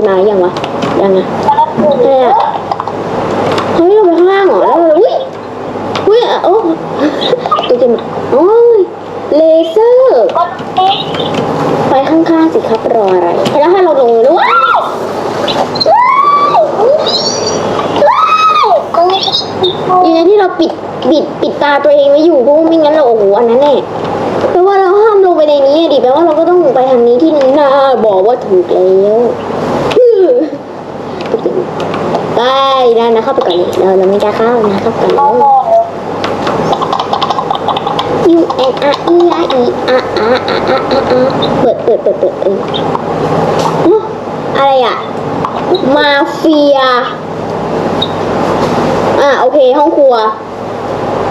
ขึ้นมาอยังวะยังนะอะไรอะเฮ้ยเราไปข้างล่างเหรอแล้วเราอุ้ยอุ้ยโอ้ตัวเต็มโอ้ยเลเซอร์ไปข้างๆสิครับรออะไรแล้วถ้าเราลงแล้วว้าวดีนะที่เราปิดปิดปิดตาตัวเองไว้อยู่เพราะไม่งั้นเราโอ้โหอันนั้นแน่แปลว่าเราห้ามลงไปในนี้ดิแปลว่าเราก็ต้องไปทางนี้ที่น้าบอกว่าถูกแล้ว ได้ได้นะเข้าไปก่อนเลยเราเราไม่กล้าเข้านะเข้าไปก่อน U N R E R E R R R R R R เปิดเปิดเปิดเปิดเอออะไรอะ มาเฟีย อะโอเคห้องครัว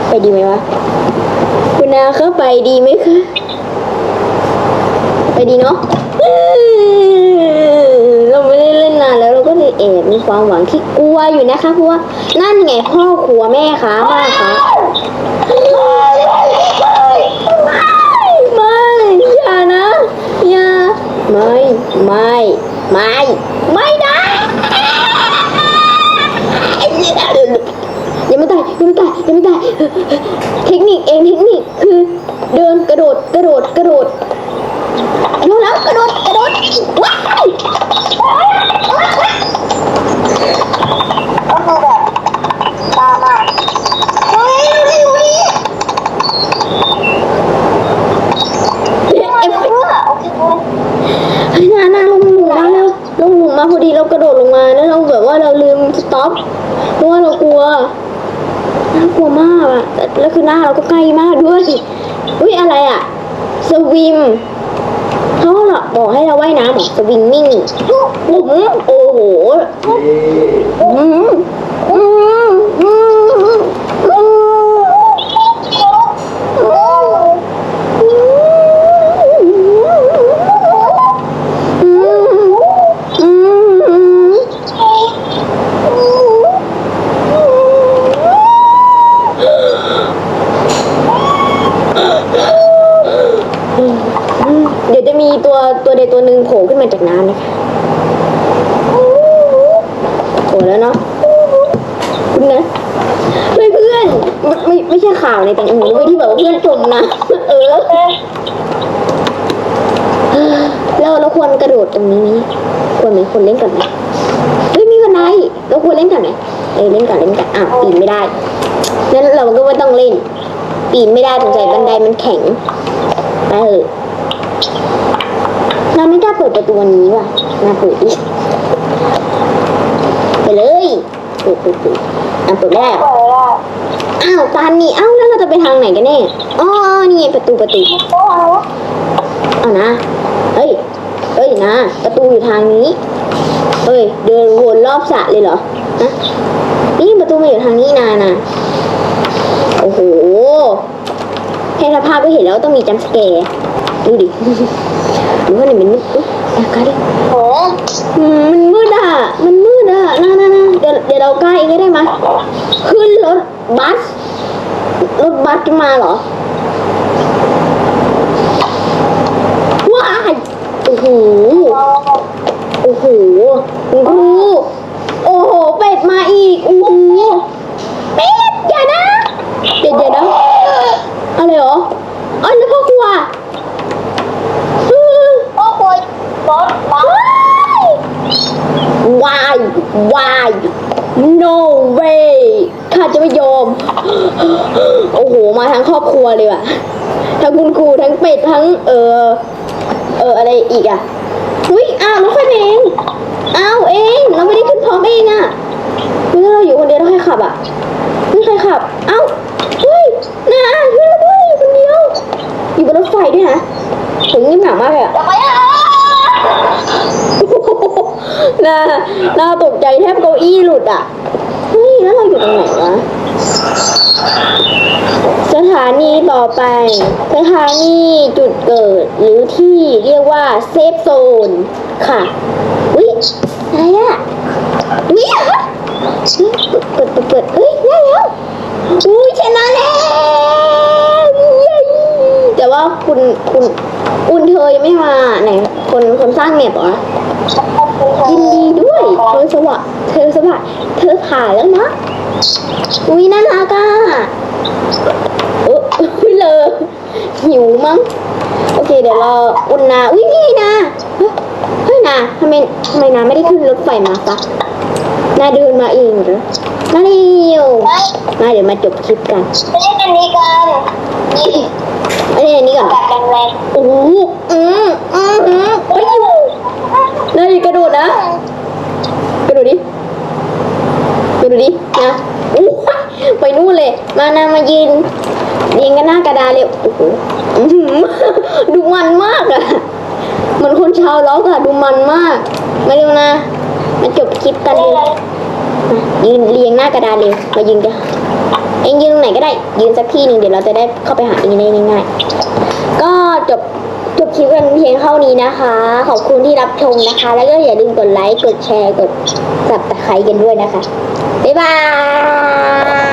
ไปดีไหมวะ คุณนาเข้าไปดีไหมคะ ไปดีเนาะ เราก็เอบมีความหวังที่กลัวอยู่นะคะเพราะว่านั่นไงพ่อครัวแม่คะป้าคะไม่อย่านะอย่าไม่ไม่ไม่ไม่นะยังไม่ตายยังไม่ตายยังไม่ตายเทคนิคเองเทคนิคคือเดินกระโดดกระโดดกระโดดแล้วกระโดดกระโดดว้าว ก็คือแบบตามมาเฮ้ยดูดิดูดิ เอ๊ะ เพื่อโอเค เฮ้ยนานาลงหลุมมาแล้วลงหลุมมาพอดี เรากระโดดลงมาแล้วเราแบบว่าเราลืมสต็อปเพราะว่าเรากลัวน่ากลัวมากอะแต่แล้วคือหน้าเราก็ใกล้มากด้วยอุ้ยอะไรอะสวิมเขาบอกให้เราว่ายน้ำเหรอสวิมมิ่งปุ๊บโอ้โห นึ่งโผล่ขึ้นมาจากน้ำนะคะโผล่แล้วเนาะคุณนะเพื่อนเพื่อนไม่ไม่ใช่ข่าวในแต่งนี้ไม่ที่แบบว่าเพื่อนจมนะเออเราเราควรกระโดดตรงนี้ไหมควรไหมควรเล่นกันไหมเฮ้ยมีกันไดเราควรเล่นกันไหมเออเล่นกันเล่นกันอะปีนไม่ได้งั้นเราก็ไม่ต้องเล่นปีนไม่ได้สงสัยบันไดมันแข็งไปเถอะ เราไม่กล้าเปิดประตูวันนี้ว่ะ มาเปิดดิไปเลยเปิดเปิดเปิดอะเปิดไม่ได้เหรอเปิดแล้วอ้าวตานนี่อ้าวแล้วเราจะไปทางไหนกันแน่อ๋อนี่ไงประตูประตูโอ้โหเอานะเฮ้ยเฮ้ยนะ ประตูอยู่ทางนี้เฮ้ยเดินวนรอบสระเลยเหรอฮะนี่ประตูมาอยู่ทางนี้นานะโอ้โหแค่สภาพก็เห็นแล้วว่าต้องมีจัมป์สแกร์ ดูดิดูว่าเนี่ยมันมืดอุ๊ยแอบกันดิโอ้อืมมันมืดอะ มันมืดอะน่าน่าน่าเดี๋ยวเดี๋ยวเรากล้าเองก็ได้ไหมยขึ้นรถบัส รถบัสมาเหรอ ว้าย โอ้โห โอ้โหโอ้โหโอ้โห เป็ดมาอีกโอ้โห เป็ด อย่านะ เดี๋ยวเดี๋ยวนะ อะไรเหรออ๋อแล้วพ่อครัวอืม พ่อคอยรถบัส Why Why No way ข้าจะไม่ยอม โอ้โห มาทั้งครอบครัวเลยว่ะ ทั้งคุณครูทั้งเป็ดทั้งเออ เอออะไรอีกอะอุ้ยอ้าวน้องคนเองอ้าวเอง เราไม่ได้ขึ้นพร้อมเองอะแล้วเราอยู่คนเดียวแล้วใครขับอะนี่ใครขับ เอ้าเฮ้ยนาช่วยเราด้วยอยู่คนเดียว อยู่บนรถไฟด้วยนะถึงนี่หนาวมากเลยอะอย่าไปอะน่าน่าตกใจ แทบเก้าอี้หลุดอะเฮ้ยแล้วเราอยู่ตรงไหนวะสถานีต่อไป สถานีจุดเกิดหรือที่เรียกว่าเซฟโซนค่ะอุ้ยอะไรอะนี่เหรอเปิดเปิดเปิดเฮ้ยได้แล้วอุ้ยชนะแล้วแต่ว่าคุณคุณอุ่นเธอยังไม่มาไหนคนคนสร้างแมปเหรอยินดีด้วย เธอสวะเธอสวะเธอผ่านแล้วนะ อุ้ยน่ารักอะเอออุ้ยเลยหิวมั้ง โอเค เดี๋ยวเราอุ่นนาอุ้ยนี่นะเฮ้ยเฮ้ยนาทำไมทำไมนาไม่ได้ขึ้นรถไฟมาปะนาเดินมาเองเหรอนาเร็วไม่มาเดี๋ยวมาจบคลิปกันไปเล่นอันนี้กันนี่อันนี้อันนี้ก่อนแบบแรงโอ้โหอืมอืมอืมไปอยู่นาอย่ากระโดดนะ กระโดดดิกระโดดดินะโอ้ไปนู่นเลย มานามายืนเรียงกันหน้ากระดาเลยโอ้โหดูมันมากอะเหมือนคนชาวล็อกอะดูมันมาก มาเร็วนะ มาจบคลิปกันเลยมายืนเรียงหน้ากระดานเลยมายืนกันเองยืนตรงไหนก็ได้ ยืนสักที่หนึ่งเดี๋ยวเราจะได้เข้าไปหาเองได้ง่ายๆก็จบ ลิปกันเพียงเท่านี้นะคะ ขอบคุณที่รับชมนะคะ แล้วก็อย่าลืมกดไลค์ กดแชร์ กดสับตะไคร้กันด้วยนะคะ บ๊ายบาย